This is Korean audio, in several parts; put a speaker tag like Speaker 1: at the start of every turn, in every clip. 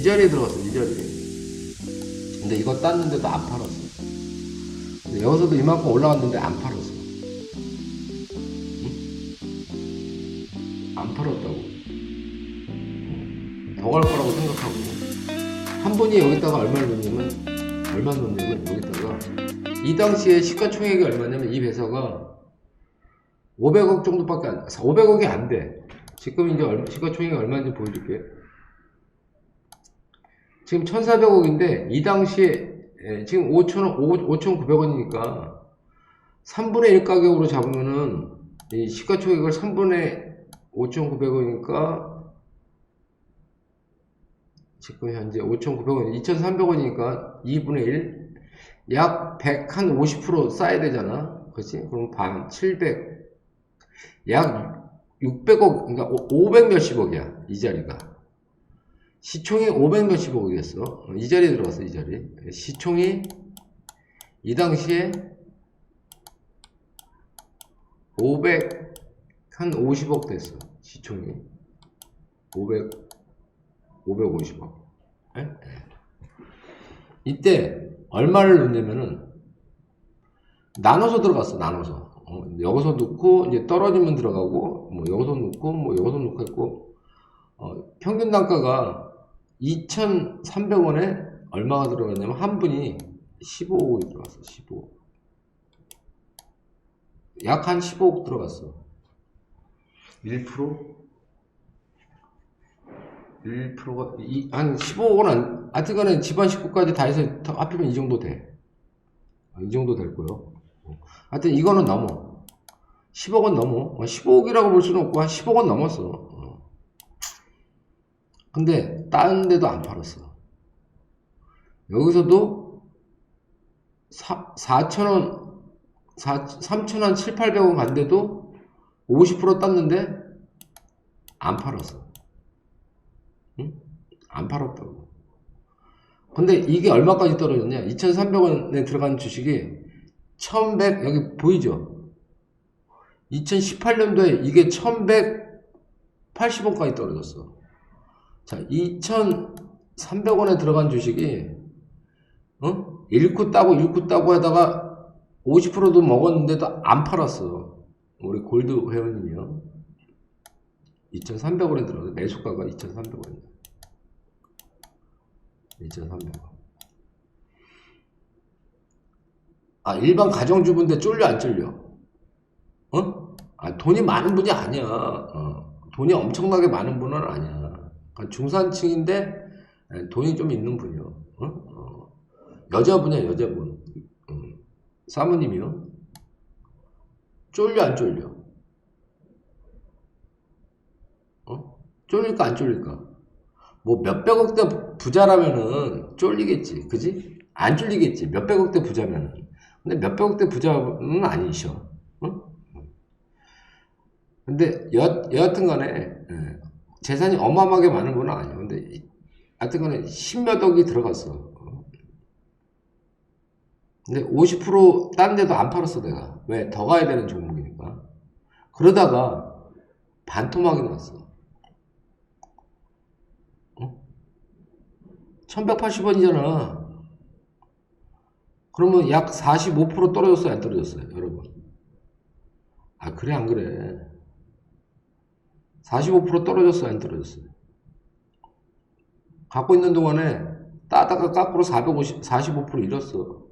Speaker 1: 이 자리에 들어갔어, 이 자리에. 근데 이거 땄는데도 안 팔았어. 여기서도 이만큼 올라갔는데 안 팔았어. 응? 안 팔았다고. 더 갈 거라고 생각하고. 한 분이 여기다가 얼마를 넣냐면, 얼마 넣냐면, 여기다가, 이 당시에 시가총액이 얼마냐면, 이 회사가 500억 정도밖에 안, 500억이 안 돼. 지금 이제 얼- 시가총액이 얼마인지 보여줄게. 지금 1,400억인데, 이 당시에, 예, 지금 5,000원, 5,900원이니까, 3분의 1 가격으로 잡으면은, 이 시가총액을 3분의 5,900원이니까, 지금 현재 5,900원, 2,300원이니까 2분의 1, 약 100, 한 50% 쌓아야 되잖아. 그치? 그럼 반, 700, 약 600억, 그러니까 500 몇십억이야, 이 자리가. 시총이 500 몇십억이겠어. 어, 이 자리에 들어갔어, 이 자리. 시총이 이 당시에 500, 한 50억 됐어. 시총이. 500, 550억. 예? 예. 이때 얼마를 넣냐면은 나눠서 들어갔어. 나눠서. 어, 여기서 넣고 이제 떨어지면 들어가고 뭐 여기서 넣고 뭐 여기서 넣고 했고 어, 평균 단가가 2,300원에 얼마가 들어갔냐면 한 분이 15억이 들어갔어. 15억. 약 한 15억 들어갔어. 1%? 1%가 한 15억은 안, 하여튼간에 집안 식구까지 다 해서 더 합치면 이 정도 돼. 아, 이 정도 될 거요. 하여튼 이거는 넘어. 10억은 넘어. 15억이라고 볼 수는 없고 한 10억은 넘었어. 어. 근데 다른 데도 안 팔았어. 여기서도 4천원, 3천원 7, 800원 간데도 50% 땄는데 안 팔았어. 응? 안 팔았다고. 근데 이게 얼마까지 떨어졌냐? 2,300원에 들어간 주식이 1,100, 여기 보이죠? 2018년도에 이게 1,180원까지 떨어졌어. 자, 2,300원에 들어간 주식이, 어? 잃고 따고 잃고 따고 하다가 50%도 먹었는데도 안 팔았어. 우리 골드 회원님이요. 2,300원에 들어서 매수가가 2,300원이야. 2,300원. 아, 일반 가정주부인데 쫄려 안 쫄려? 어? 아, 돈이 많은 분이 아니야. 어. 돈이 엄청나게 많은 분은 아니야. 그러니까 중산층인데 에, 돈이 좀 있는 분이요. 어? 어. 여자분이야, 여자분. 음. 사모님이요. 쫄려 안 쫄려? 어? 쫄릴까 안 쫄릴까? 뭐 몇백억대 부자라면은 쫄리겠지, 그지? 안 쫄리겠지, 몇백억대 부자면은. 근데 몇백억대 부자는 아니셔. 어? 근데 여, 여하튼 간에 예, 재산이 어마어마하게 많은 분은 아니에요. 근데 이- 하여튼 간에 십몇 억이 들어갔어. 어. 근데 50%딴 데도 안 팔았어 내가. 왜? 더 가야 되는 종목이니까. 그러다가 반토막이 났어. 1180원이잖아. 그러면 약 45% 떨어졌어요? 안 떨어졌어요? 여러분. 아, 그래, 안 그래? 45% 떨어졌어요? 안 떨어졌어요? 갖고 있는 동안에 따다가 거꾸로 450, 45% 잃었어.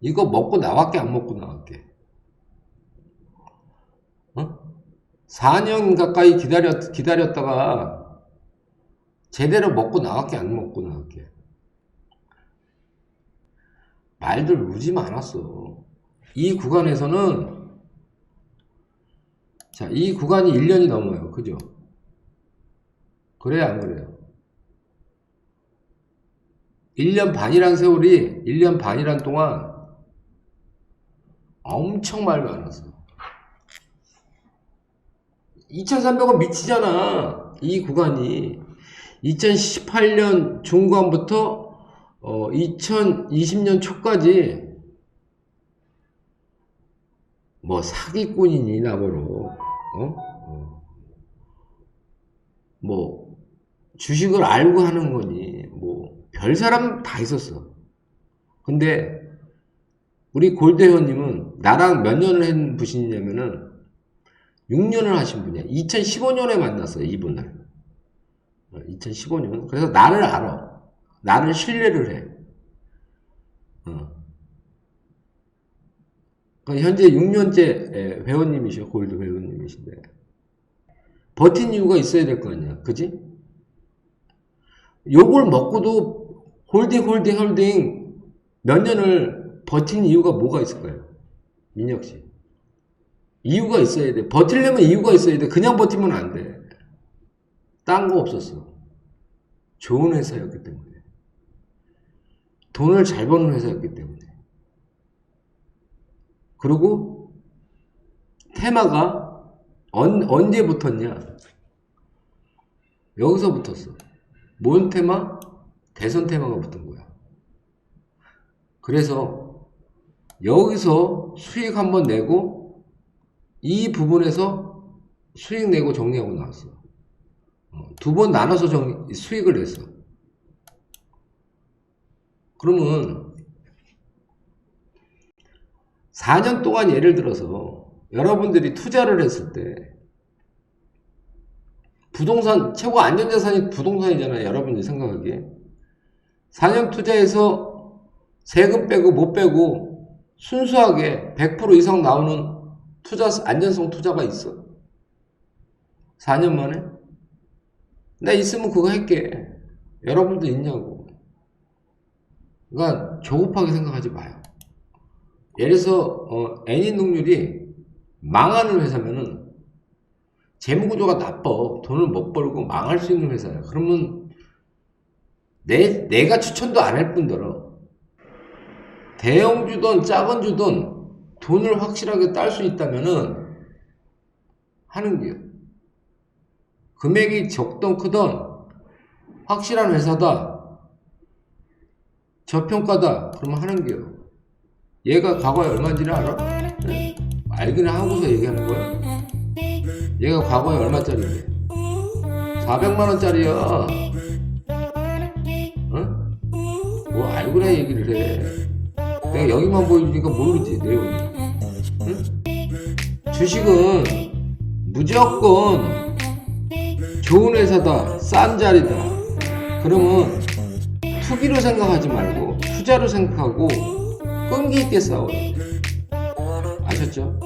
Speaker 1: 이거 먹고 나갈게, 안 먹고 나갈게? 어? 4년 가까이 기다렸, 기다렸다가 제대로 먹고 나갈게 안 먹고 나갈게 말들 무지 많았어 이 구간에서는 자 이 구간이 1년이 넘어요. 그죠? 그래요 안 그래요? 1년 반이란 세월이 1년 반이란 동안 엄청 말 많았어 2300원 미치잖아 이 구간이. 2018년 중반부터 어, 2020년 초까지 뭐 사기꾼이니 나보러 어? 어. 뭐 주식을 알고 하는 거니 뭐 별 사람 다 있었어. 근데 우리 골대현님은 나랑 몇 년을 한 분이냐면은 6년을 하신 분이야. 2015년에 만났어요, 이분을. 2015년. 그래서 나를 알아. 나를 신뢰를 해. 어. 그러니까 현재 6년째 회원님이셔, 골드 회원님 이신데. 버틴 이유가 있어야 될 거 아니야. 그지? 요걸 먹고도 홀딩, 홀딩, 홀딩 몇 년을 버틴 이유가 뭐가 있을까요? 민혁 씨. 이유가 있어야 돼. 버틸려면 이유가 있어야 돼. 그냥 버티면 안 돼. 딴 거 없었어. 좋은 회사였기 때문에. 돈을 잘 버는 회사였기 때문에. 그리고 테마가 언, 언제 붙었냐? 여기서 붙었어. 뭔 테마? 대선 테마가 붙은 거야. 그래서 여기서 수익 한번 내고 이 부분에서 수익 내고 정리하고 나왔어. 두 번 나눠서 정리, 수익을 냈어. 그러면 4년 동안 예를 들어서 여러분들이 투자를 했을 때 부동산 최고 안전자산이 부동산이잖아요. 여러분들이 생각하기에 4년 투자해서 세금 빼고 못 빼고 순수하게 100% 이상 나오는 투자 안전성 투자가 있어. 4년 만에 나 있으면 그거 할게. 여러분도 있냐고. 그러니까 조급하게 생각하지 마요. 예를 들어서 어, 애니능률이 망하는 회사면은 재무구조가 나빠. 돈을 못 벌고 망할 수 있는 회사야. 그러면 내, 내가 추천도 안 할 뿐더러 대형주든 작은주든 돈을 확실하게 딸 수 있다면은 하는 게요 금액이 적든 크든 확실한 회사다. 저평가다. 그러면 하는 게요. 얘가 과거에 얼마인지는 알아? 네. 알기는 하고서 얘기하는 거야. 얘가 과거에 얼마짜리인데? 400만원짜리야. 어? 뭐 알고나 얘기를 해. 내가 여기만 보여주니까 모르지, 내용이. 응? 주식은 무조건 좋은 회사다, 싼 자리다. 그러면 투기로 생각하지 말고 투자로 생각하고 끈기 있게 싸워요. 아셨죠?